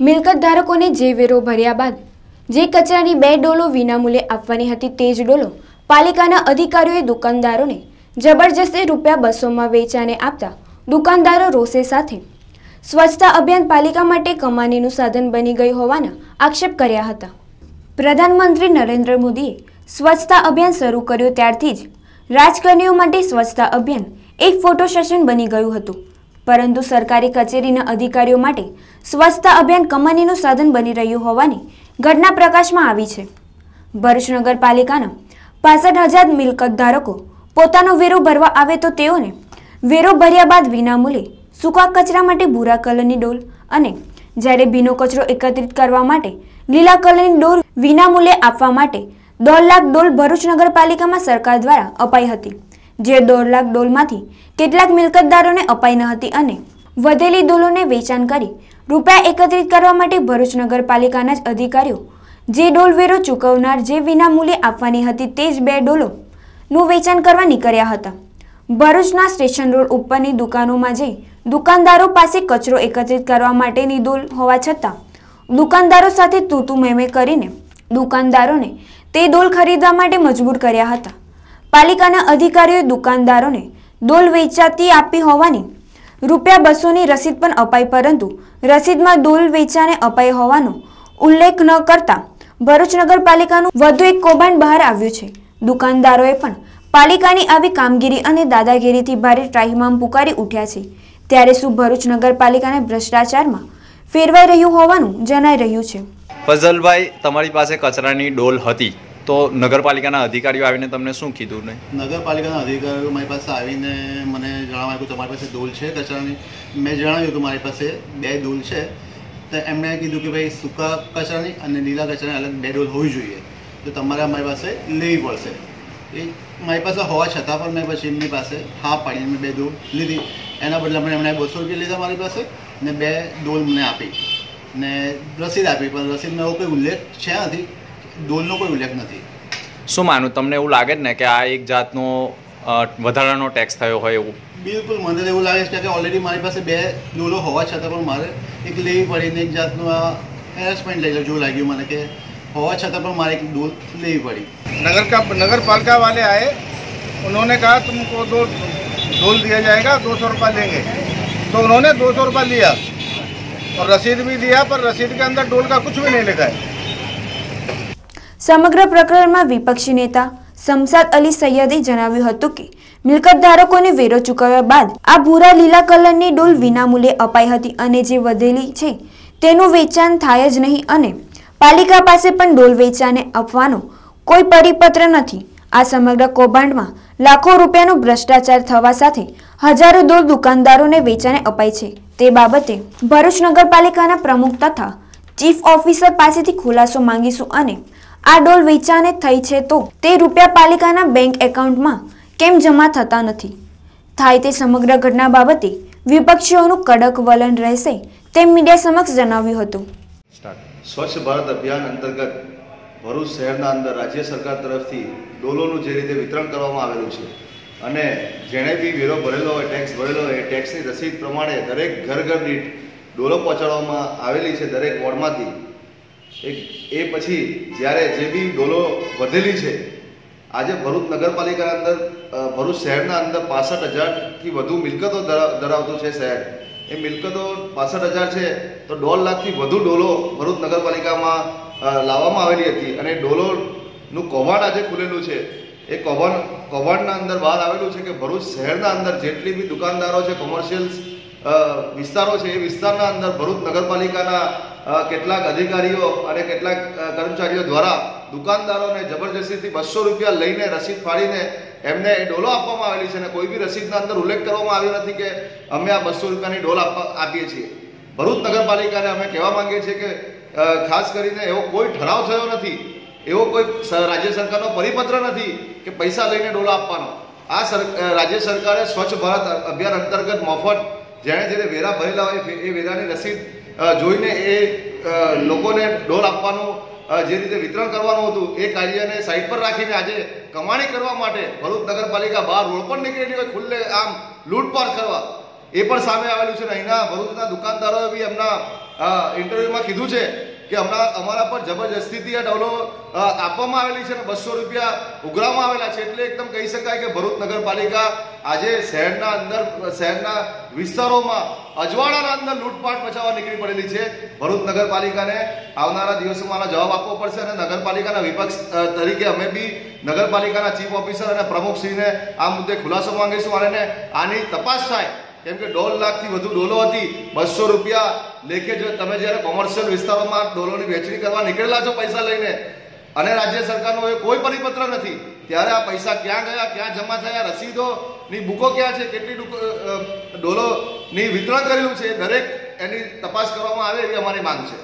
મિલકત ધારકોને જે વેરો ભર્યા બાદ, જે કચરાની બે ડોલો વિનામૂલ્યે આપવાની હતી તે જ ડોલો પાલિકાના અધિકારીઓએ દુકાનદારોને જબરજસ્તી રૂપિયા બસોમાં વેચાને આપતા દુકાનદારો રોષે સાથે સ્વચ્છતા અભિયાન પાલિકા માટે કમાણીનું સાધન બની ગયું હોવાના આક્ષેપ કર્યા હતા. પ્રધાનમંત્રી નરેન્દ્ર મોદીએ સ્વચ્છતા અભિયાન શરૂ કર્યું ત્યારથી જ રાજકારણીઓ માટે સ્વચ્છતા અભિયાન એક ફોટો સેશન બની ગયું હતું. પરંતુ સરકારી કચેરીના અધિકારીઓ માટે સ્વચ્છતા અભિયાન કમાણીનું સાધન બની રહ્યું હોવાની ઘટના પ્રકાશમાં આવી છે. ભરૂચ નગરપાલિકાના પાસઠ હજાર મિલકત ધારકો પોતાનો વેરો ભરવા આવે તો તેઓને વેરો ભર્યા બાદ વિનામૂલ્યે સૂકા કચરા માટે ભૂરા કલરની ડોલ અને જ્યારે ભીનો કચરો એકત્રિત કરવા માટે લીલા કલરની ડોલ વિનામૂલ્યે આપવા માટે દોઢ લાખ ડોલ ભરૂચ નગરપાલિકામાં સરકાર દ્વારા અપાઈ હતી. જે દોઢ લાખ ડોલમાંથી કેટલાક મિલકતદારોને અપાઈ ન હતી અને વધેલી ડોલોને વેચાણ કરી રૂપિયા એકત્રિત કરવા માટે ભરૂચ નગરપાલિકાના જ અધિકારીઓ જે ડોલવેરો ચૂકવનાર જે વિનામૂલ્યે આપવાની હતી તે જ બે ડોલોનું વેચાણ કરવા નીકળ્યા હતા. ભરૂચના સ્ટેશન રોડ ઉપરની દુકાનોમાં જઈ દુકાનદારો પાસે કચરો એકત્રિત કરવા માટેની ડોલ હોવા છતાં દુકાનદારો સાથે તૂતું મેમે કરીને દુકાનદારોને તે ડોલ ખરીદવા માટે મજબૂર કર્યા હતા. પાલિકાના અધિકારીઓએ દુકાનદારોને દોલ વેચાતી આપી હોવાની, રૂપિયા બસોની રસીદ પણ અપાઈ પરંતુ રસીદમાં દોલ વેચાને અપાઈ હોવાનો ઉલ્લેખ ન કરતા ભરૂચ નગરપાલિકાનું વધુ એક કૌભાંડ બહાર આવ્યું છે. દુકાનદારોએ પણ પાલિકાની આવી કામગીરી અને દાદાગીરીથી ભારે ત્રાહિમામ પુકારી ઉઠ્યા છે. ત્યારે શું ભરૂચ નગરપાલિકાને ભ્રષ્ટાચારમાં ફેરવાઈ રહ્યું હોવાનું જણાઈ રહ્યું છે. ફઝલભાઈ, તમારી પાસે કચરાની ડોલ હતી. તો નગરપાલિકાના અધિકારીઓ આવીને તમને શું કીધું ને નગરપાલિકાના અધિકારીઓ મારી પાસે આવીને મને જણાવવા આવ્યું તમારી પાસે ડોલ છે કચરાની? મેં જણાવ્યું કે મારી પાસે બે ડોલ છે. તો એમણે કીધું કે ભાઈ, સૂકા કચરાની અને લીલા કચરાની અલગ બે ડોલ હોવી જોઈએ. તો તમારે અમારી પાસે લેવી પડશે. એ મારી પાસે હોવા છતાં પણ મેં પછી એમની પાસે હા પાડીને મેં બે ડોલ લીધી. એના બદલે મને એમણે બસો રૂપિયા લીધા મારી પાસે ને બે ડોલ મને આપી ને રસીદ આપી. પણ રસીદમાં એવો કોઈ ઉલ્લેખ છે નથી. ડોલનો કોઈ ઉલ્લેખ નથી શું માનું તમને એવું લાગે જ ને કે આ એક જાતનો અ, વધારાનો ટેક્સ થયો હોય એવું બિલકુલ મને તો એવું લાગે છે કે ઓલરેડી મારી પાસે બે ડોલો હોવા છતાં પણ મારે એક લેવી પડીને એક જાતનું આ હેરેસમેન્ટ લઈ લો જેવું લાગ્યું મને કે હોવા છતાં પણ મારે એક ડોલ લેવી પડી नगर का नगर पालिका वाले आए उन्होंने कहा तुमको दो ढोल दिया जाएगा दो सौ रुपये देंगे तो उन्होंने दो सौ रुपये लिया और रसीद भी दिया पर रसीद के अंदर डोल का कुछ भी नहीं लिखा है સમગ્ર પ્રકરણમાં વિપક્ષી નેતા સમસાદ અલી સૈયદે જણાવ્યું હતું કે મિલકત ધારકોને વેરો ચૂકવ્યા બાદ આ ભૂરા લીલા કલરની ડોલ વિનામૂલ્યે અપાઈ હતી અને જે વધેલી છે તેનું વેચાણ થાય જ નહીં અને પાલિકા પાસે પણ ડોલ વેચાને આપવાનો કોઈ પરિપત્ર નથી. આ સમગ્ર કૌભાંડમાં લાખો રૂપિયાનો ભ્રષ્ટાચાર થવા સાથે હજારો ડોલ દુકાનદારોને વેચાને અપાય છે. તે બાબતે ભરૂચ નગરપાલિકાના પ્રમુખ તથા ચીફ ઓફિસર પાસેથી ખુલાસો માંગીશું અને આ ડોલ વેચાને થઈ છે તો તે રૂપિયા પાલિકાના બેંક એકાઉન્ટમાં કેમ જમા થતા નથી? થાય તે સમગ્ર ઘટના બાબતે વિપક્ષીઓનું કડક વલણ રહેશે તેમ મીડિયા સમક્ષ જણાવ્યું હતું. સ્વચ્છ ભારત અભિયાન અંતર્ગત ભરૂચ શહેરના અંદર રાજ્ય સરકાર તરફથી ડોલોનું જે રીતે વિતરણ કરવામાં આવેલું છે અને જેણે બી વેરો ભરેલો હોય, ટેક્સ ભરેલો હોય, એ ટેક્સની રસીદ પ્રમાણે દરેક ઘર ઘર દીઠ ડોલો પહોંચાડવામાં આવેલી છે દરેક વોર્ડમાંથી. એક, એ પછી જ્યારે જે બી ડોલો વધેલી છે, આજે ભરૂચ નગરપાલિકાના અંદર ભરૂચ શહેરના અંદર પાસઠ હજારથી વધુ મિલકતો ધરા- ધરાવતું છે શહેર. એ મિલકતો પાસઠ હજાર છે તો દોઢ લાખથી વધુ ડોલો ભરૂચ નગરપાલિકામાં લાવવામાં આવેલી હતી. અને ડોલોનું કૌભાંડ આજે ખુલેલું છે. એ કૌભાંડ, કૌભાંડના અંદર બહાર આવેલું છે કે ભરૂચ શહેરના અંદર જેટલી બી દુકાનદારો છે કોમર્શિયલ વિસ્તારો છે, એ વિસ્તારના અંદર ભરૂચ નગરપાલિકાના કેટલાક અધિકારીઓ અને કેટલાક કર્મચારીઓ દ્વારા દુકાનદારોને જબરજસ્તીથી બસો રૂપિયા લઈને રસીદ ફાડીને એમને એ ડોલો આપવામાં આવેલી છે અને કોઈ બી રસીદના અંદર ઉલ્લેખ કરવામાં આવ્યો નથી કે અમે આ બસો રૂપિયાની ડોલ આપવા, આપીએ છીએ. ભરૂચ નગરપાલિકાને અમે કહેવા માંગીએ છીએ કે ખાસ કરીને એવો કોઈ ઠરાવ થયો નથી, એવો કોઈ રાજ્ય સરકારનો પરિપત્ર નથી કે પૈસા લઈને ડોલો આપવાનો. આ સર રાજ્ય સરકારે સ્વચ્છ ભારત અભિયાન અંતર્ગત મફત, જેણે જેને વેરા ભરેલા હોય એ વેરાની રસીદ જોઈને એ લોકોને ડોલ આપવાનું જે રીતે વિતરણ કરવાનું હતું, એ કાર્યને સાઈડ પર રાખીને આજે કમાણી કરવા માટે ભરૂચ નગરપાલિકા બહાર રોડ પર નીકળેલી હોય, ખુલ્લે આમ લૂંટપાટ કરવા. એ પણ સામે આવેલું છે અને અહીંના ભરૂચના દુકાનદારોએ બી એમના ઇન્ટરવ્યુમાં કીધું છે કે હમણાં અમારા પર જબરજસ્તીથી આ ડોલો આપવામાં આવેલી છે અને બસો રૂપિયા ઉઘરાવવામાં આવેલા છે. એટલે એકદમ કહી શકાય કે ભરૂચ નગરપાલિકા આજે શહેરના અંદર, શહેરના વિસ્તારોમાં અજવાળાના અંદર લૂંટપાટ મચાવવા નીકળી પડેલી છે. ભરૂચ નગરપાલિકાને આવનારા દિવસોમાં આનો જવાબ આપવો પડશે અને નગરપાલિકાના વિપક્ષ તરીકે અમે બી નગરપાલિકાના ચીફ ઓફિસર અને પ્રમુખશ્રીને આ મુદ્દે ખુલાસો માંગીશું અને આની તપાસ થાય. કેમ કે દોઢ લાખથી વધુ ડોલો હતી, બસો રૂપિયા લેખે તમે જ્યારે કોમર્શિયલ વિસ્તારોમાં ડોલોની વેચણી કરવા નીકળેલા છો પૈસા લઈને અને રાજ્ય સરકારનો એ કોઈ પરિપત્ર નથી. ત્યારે આ પૈસા ક્યાં ગયા, ક્યાં જમા થયા, રસીદોની બુકો ક્યાં છે, કેટલી ડોલોની વિતરણ કરેલું છે દરેક એની તપાસ કરવામાં આવે એવી અમારી માંગ છે.